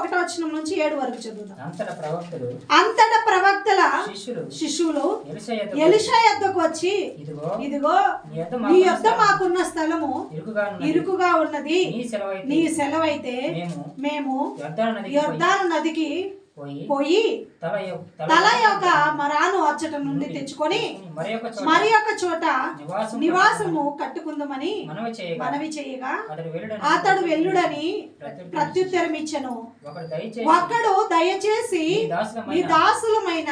ఒకటో వచ్చిన నుంచి ఏడు వరకు చదువుదాం అంతట ప్రవక్తలు శిష్యులు శిశువులు ఎలిషా యొద్దకు వచ్చి ఇదిగో నీ యొద్ద మాకున్న స్థలము ఇరుకుగా ఉన్నది. నీ సెలవైతే మేము యొర్దాను నదికి పోయి- తల యొక్క మరాను అచ్చట నుండి తెచ్చుకొని మరి ఒక చోట మరి యొక్క చోట నివాసం నివాసము కట్టుకుందామని మనవి చేయగా అతడు వెళ్ళుడని ప్రత్యుత్తరం ఇచ్చను. ఒక్కడు దయచేసి నీ దాసులమైన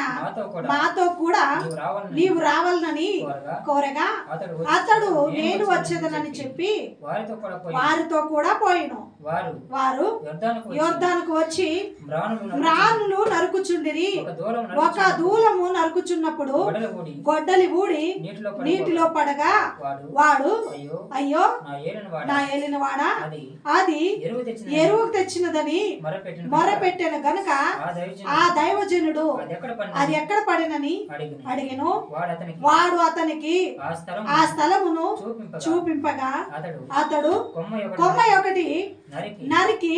మాతో కూడా నీవు రావాలని కోరగా అతడు నేను వచ్చేదనని చెప్పి వారితో కూడా పోయిను. వారు వారు యొర్దానుకు వచ్చి వచ్చి మ్రానులు నరుకుచు మ్రానులు నరుకుచుండిరి ఒక దూలము నరుకుచున్నప్పుడు గొడ్డలి ఊడి. నీటిలో పడగా వాడు అయ్యో నా ఏలిన వాడ? నా ఏలినవాడా అది ఎరువు తెచ్చిన ఎరువు తెచ్చినదని మరపెట్టిన గనుక ఆ దైవజనుడు. అది ఎక్కడ పడినని అడిగిన. వాడు అతనికి ఆ స్థలం ఆ స్థలమును చూపింపగా అతడు కొమ్మ ఒకటి నరికి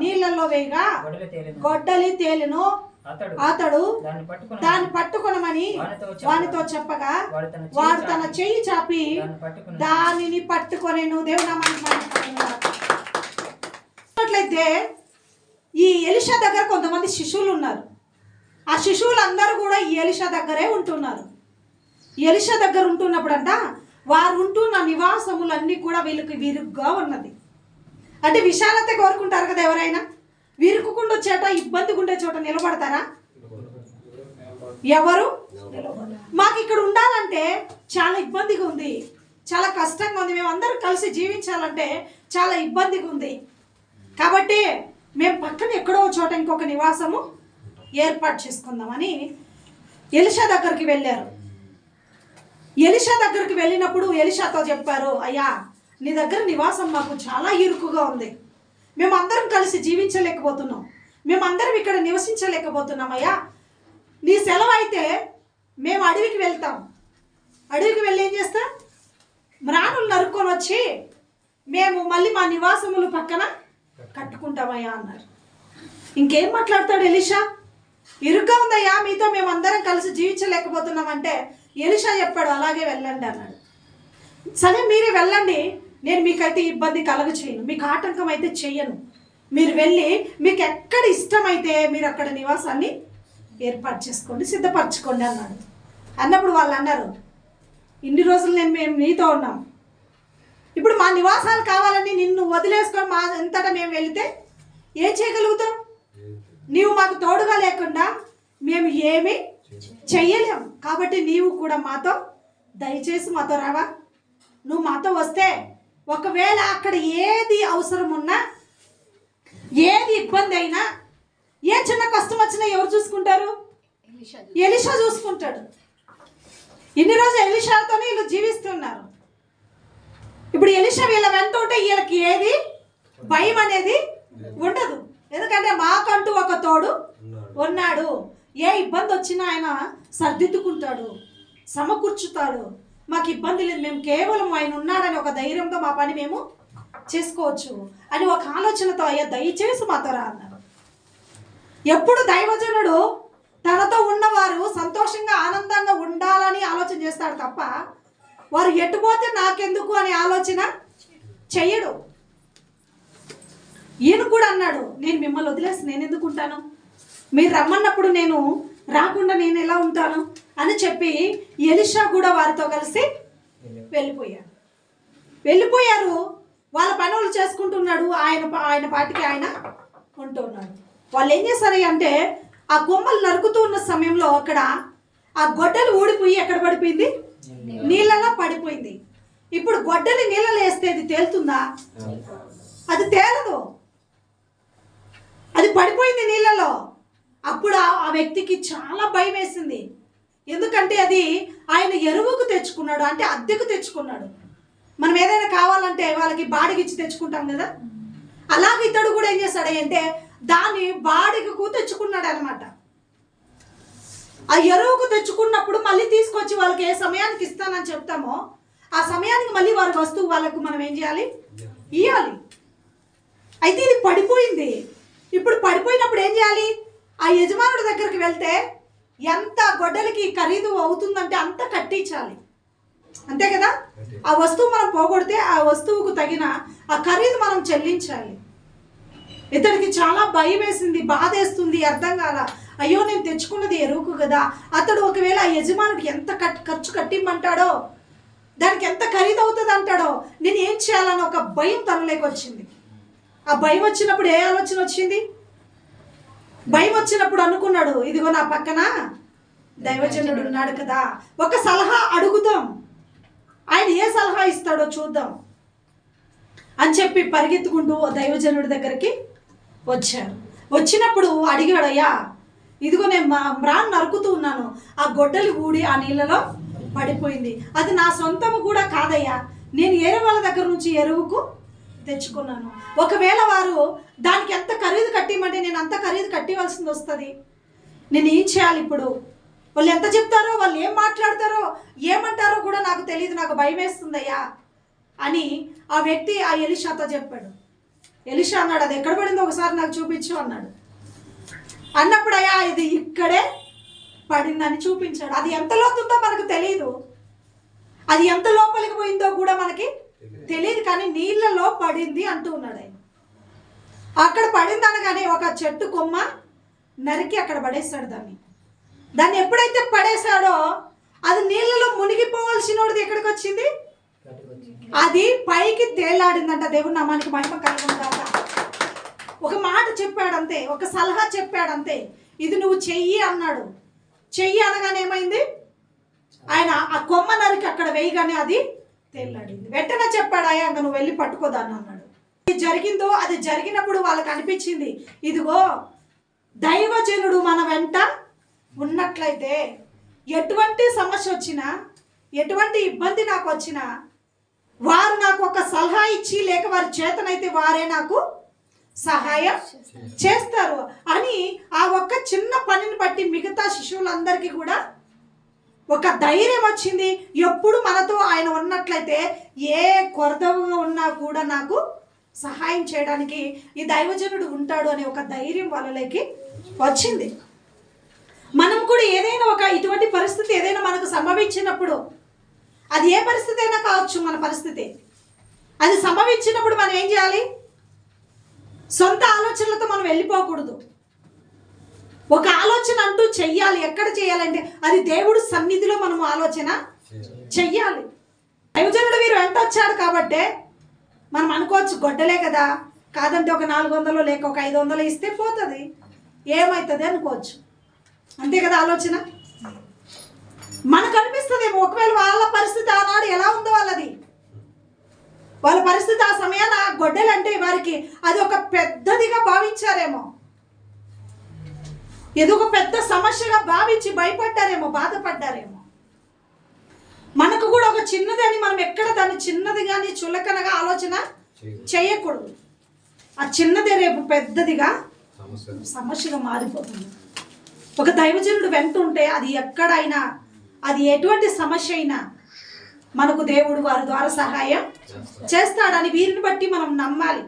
నీళ్ళలో వేయగా గొడ్డలి తేలిను. అతడు దాన్ని పట్టుకుని దాన్ని పట్టుకొనమని వానితో చెప్పగా, వాడు తన చెయ్యి చాపి దాన్ని పట్టుకుని దేవునామాట్లయితే ఈ ఎలిషా దగ్గర కొంతమంది శిశువులు ఉన్నారు. ఆ శిశువులందరూ కూడా ఈ ఎలిషా దగ్గరే ఉంటున్నారు. ఎలిషా దగ్గర ఉంటున్నప్పుడంట వారు ఉంటున్న నివాసములన్నీ కూడా వీళ్ళకి విరుగ్గా ఉన్నది. అంటే విశాలత కోరుకుంటారు కదా ఎవరైనా? విరుకుకుండా చోట ఇబ్బందిగా ఉండే చోట నిలబడతారా? ఎవరు? మాకు ఇక్కడ ఉండాలంటే చాలా ఇబ్బందిగా ఉంది చాలా కష్టంగా ఉంది మేము అందరూ కలిసి జీవించాలంటే చాలా ఇబ్బందిగా ఉంది కాబట్టి మేము పక్కన ఎక్కడో చోట ఇంకొక నివాసము ఏర్పాటు చేసుకుందామని ఎలిషా దగ్గరికి వెళ్ళారు. ఎలిషా దగ్గరికి వెళ్ళినప్పుడు ఎలిషాతో చెప్పారు అయ్యా నీ దగ్గర నివాసం మాకు చాలా ఇరుకుగా ఉంది. మేమందరం కలిసి జీవించలేకపోతున్నాం. మేమందరం ఇక్కడ నివసించలేకపోతున్నామయ్యా. నీ సెలవు అయితే మేము అడవికి వెళ్తాం. అడవికి వెళ్ళి ఏం చేస్తాం? మ్రాణులు నరుక్కొని వచ్చి మేము మళ్ళీ మా నివాసములు పక్కన కట్టుకుంటామయ్యా అన్నారు. ఇంకేం మాట్లాడతాడు ఎలిషా? ఇరుగ్గా ఉందయ్యా మీతో మేము అందరం కలిసి జీవించలేకపోతున్నామంటే ఎలిషా చెప్పాడు అలాగే వెళ్ళండి అన్నాడు. సరే మీరే వెళ్ళండి. నేను మీకైతే ఇబ్బంది కలగ చేయను మీకు ఆటంకం అయితే చేయను మీరు వెళ్ళి మీకు ఎక్కడ ఇష్టమైతే మీరు అక్కడ నివాసాన్ని ఏర్పాటు చేసుకోండి సిద్ధపరచుకోండి అన్నాడు. అన్నప్పుడు వాళ్ళు అన్నారు ఇన్ని రోజులు నేను మేము నీతో ఉన్నాం. ఇప్పుడు మా నివాసాలు కావాలని నిన్ను వదిలేసుకొని మా ఎంతటా మేము వెళితే ఏం చేయగలుగుతాం? నీవు మాకు తోడుగా లేకుండా మేము ఏమి చెయ్యలేము కాబట్టి నీవు కూడా మాతో దయచేసి మాతో రావా. నువ్వు మాతో వస్తే ఒకవేళ అక్కడ ఏది అవసరం ఉన్నా ఏది ఇబ్బంది అయినా ఏ చిన్న కష్టం వచ్చినా ఎవరు చూసుకుంటారు? ఎలిషా చూసుకుంటాడు. ఇన్ని రోజులు ఎలిషాతోనే వీళ్ళు జీవిస్తున్నారు. ఇప్పుడు ఎలిషా వీళ్ళ వెంట ఉంటే వీళ్ళకి ఏది? భయం అనేది ఉండదు. ఎందుకంటే మాకంటూ ఒక తోడు ఉన్నాడు. ఏ ఇబ్బంది వచ్చినా ఆయన సర్దిద్దుకుంటాడు సమకూర్చుతాడు. మాకు ఇబ్బంది లేదు. మేము కేవలం ఆయన ఉన్నాడని ఒక ధైర్యంతో మా పని మేము చేసుకోవచ్చు అని ఒక ఆలోచనతో అయ్యా దయచేసి మాతో రా అన్నారు. ఎప్పుడు దైవజనుడు తనతో ఉన్నవారు సంతోషంగా ఆనందంగా ఉండాలని ఆలోచన చేస్తాడు తప్ప వారు ఎటుపోతే నాకెందుకు అనే ఆలోచన చెయ్యడు ఈయన కూడా అన్నాడు నేను మిమ్మల్ని వదిలేసి నేను ఎందుకు ఉంటాను? మీరు రమ్మన్నప్పుడు నేను రాకుండా నేను ఎలా ఉంటాను? అని చెప్పి ఎలిషా కూడా వారితో కలిసి వెళ్ళిపోయారు. వెళ్ళిపోయారు. వాళ్ళ పనులు చేసుకుంటున్నాడు. ఆయన ఆయన పాటికి ఆయన ఉంటున్నాడు. వాళ్ళు ఏం చేశారు అంటే ఆ కొమ్మలు నరుకుతూ ఉన్న సమయంలో అక్కడ ఆ గొడ్డలు ఊడిపోయి ఎక్కడ పడిపోయింది? నీళ్ళలో పడిపోయింది. ఇప్పుడు గొడ్డలి నీళ్ళలో వేస్తే అది తేలుతుందా? అది తేలదు. అది పడిపోయింది నీళ్ళలో. అప్పుడు ఆ ఆ వ్యక్తికి చాలా భయం వేసింది. ఎందుకంటే అది ఆయన ఎరువుకు తెచ్చుకున్నాడు అంటే అద్దెకు తెచ్చుకున్నాడు. మనం ఏదైనా కావాలంటే వాళ్ళకి బాడిగిచ్చి తెచ్చుకుంటాం కదా? అలాగే ఇతడు కూడా ఏం చేశాడు అంటే దాన్ని బాడిగకు తెచ్చుకున్నాడు అనమాట ఆ ఎరువుకు తెచ్చుకున్నప్పుడు మళ్ళీ తీసుకొచ్చి వాళ్ళకి ఏ సమయానికి ఇస్తానని చెప్తామో ఆ సమయానికి మళ్ళీ వారి వస్తువు వాళ్ళకు మనం ఏం చేయాలి? ఇవ్వాలి అయితే ఇది పడిపోయింది. ఇప్పుడు పడిపోయినప్పుడు ఏం చేయాలి? ఆ యజమానుడి దగ్గరికి వెళ్తే ఎంత గొడ్డలికి ఖరీదు అవుతుందంటే అంత కట్టించాలి. అంతే కదా? ఆ వస్తువు మనం పోగొడితే ఆ వస్తువుకు తగిన ఆ ఖరీదు మనం చెల్లించాలి. ఇతడికి చాలా భయం వేసింది బాధ వేస్తుంది అర్థం కాల. అయ్యో నేను తెచ్చుకున్నది ఎరువుకు కదా. అతడు ఒకవేళ ఆ యజమానుడికి ఎంత కట్ ఖర్చు కట్టిమ్మంటాడో దానికి ఎంత ఖరీదు అవుతుంది అంటాడో నేను ఏం చేయాలని ఒక భయం తనలోకి వచ్చింది ఆ భయం వచ్చినప్పుడు ఏ ఆలోచన వచ్చింది? భయం వచ్చినప్పుడు అనుకున్నాడు ఇదిగో నా పక్కన దైవజనుడు ఉన్నాడు కదా ఒక సలహా అడుగుదాం. ఆయన ఏ సలహా ఇస్తాడో చూద్దాం. అని చెప్పి పరిగెత్తుకుంటూ ఓ దైవజనుడి దగ్గరికి వచ్చారు. వచ్చినప్పుడు అడిగాడయ్యా ఇదిగో నేను మా మ్రాన్ నరుకుతూ ఉన్నాను ఆ గొడ్డలి ఊడి ఆ నీళ్ళలో పడిపోయింది. అది నా సొంతము కూడా కాదయ్యా నేను ఏరే వాళ్ళ దగ్గర నుంచి ఎరువుకు తెచ్చుకున్నాను. ఒకవేళ వారు దానికి ఎంత అంత ఖరీదు కట్టివలసింది వస్తుంది. నేను ఏం చేయాలి ఇప్పుడు? వాళ్ళు ఎంత చెప్తారో వాళ్ళు ఏం మాట్లాడతారో ఏమంటారో కూడా నాకు తెలియదు నాకు భయం వేస్తుందయ్యా అని ఆ వ్యక్తి ఆ ఎలిషాతో చెప్పాడు. ఎలిషా అన్నాడు అది ఎక్కడ పడిందో ఒకసారి నాకు చూపించు అన్నాడు. అన్నప్పుడు అయ్యా ఇది ఇక్కడే పడిందని చూపించాడు. అది ఎంత లోతుందో మనకు తెలియదు అది ఎంత లోపలికి పోయిందో కూడా మనకి తెలియదు. కానీ నీళ్ళలో పడింది అంటూ ఉన్నాడు ఆయన. అక్కడ పడింది అనగానే ఒక చెట్టు కొమ్మ నరికి అక్కడ పడేస్తాడు దాన్ని. దాన్ని ఎప్పుడైతే పడేశాడో అది నీళ్ళలో మునిగిపోవలసినోడిది ఎక్కడికి వచ్చింది? అది పైకి తేలాడిందంట. దేవుని నామానికి మహిమ కలుగుందాక ఒక మాట చెప్పాడంతే ఒక సలహా చెప్పాడంతే ఇది నువ్వు చెయ్యి అన్నాడు. చెయ్యి అనగానే ఏమైంది? ఆయన ఆ కొమ్మ నరికి అక్కడ వేయగానే అది తేలాడింది. వెంటనే చెప్పాడు అయ్యా ఇంకా నువ్వు వెళ్ళి పట్టుకోదాన్ని అన్నాడు. జరిగిందో అది జరిగినప్పుడు వాళ్ళకి అనిపించింది ఇదిగో దైవజనుడు మన వెంట ఉన్నట్లయితే ఎటువంటి సమస్య వచ్చినా ఎటువంటి ఇబ్బంది నాకు వచ్చినా వారు నాకు ఒక సలహా ఇచ్చి లేక వారి చేతనైతే వారే నాకు సహాయం చేస్తారు అని ఆ ఒక్క చిన్న పనిని బట్టి మిగతా శిశువులందరికీ కూడా ఒక ధైర్యం వచ్చింది. ఎప్పుడు మనతో ఆయన ఉన్నట్లయితే ఏ కొరతగా ఉన్నా కూడా నాకు సహాయం చేయడానికి ఈ దైవజనుడు ఉంటాడు అనే ఒక ధైర్యం వాళ్ళలోకి వచ్చింది. మనం కూడా ఏదైనా ఒక ఇటువంటి పరిస్థితి ఏదైనా మనకు సంభవించినప్పుడు అది ఏ పరిస్థితి అయినా కావచ్చు మన పరిస్థితి. అది సంభవించినప్పుడు మనం ఏం చేయాలి? సొంత ఆలోచనలతో మనం వెళ్ళిపోకూడదు. ఒక ఆలోచన అంటూ చెయ్యాలి. ఎక్కడ చేయాలంటే అది దేవుడు సన్నిధిలో మనం ఆలోచన చెయ్యాలి. దైవజనుడు వీరు వెంట వచ్చాడు కాబట్టే మనం అనుకోవచ్చు గొడ్డలే కదా. కాదంటే ఒక నాలుగు వందలు లేక ఒక ఐదు వందలు ఇస్తే పోతుంది. ఏమవుతుంది అనుకోవచ్చు. అంతే కదా ఆలోచన? మనకు అనిపిస్తుంది ఒకవేళ వాళ్ళ పరిస్థితి ఆనాడు ఎలా ఉందో వాళ్ళది. వాళ్ళ పరిస్థితి ఆ సమయాన గొడ్డలు అంటే వారికి అది ఒక పెద్దదిగా భావించారేమో. ఏదో ఒక పెద్ద సమస్యగా భావించి భయపడ్డారేమో బాధపడ్డారేమో. మనకు కూడా ఒక చిన్నది అని మనం ఎక్కడ దాన్ని చిన్నది కానీ చులకనగా ఆలోచన చేయకూడదు. ఆ చిన్నదే రేపు పెద్దదిగా సమస్య సమస్యగా మారిపోతుంది. ఒక దైవజనుడు వెంటుంటే అది ఎక్కడైనా అది ఎటువంటి సమస్య అయినా మనకు దేవుడు వారి ద్వారా సహాయం చేస్తాడని వీరిని బట్టి మనం నమ్మాలి.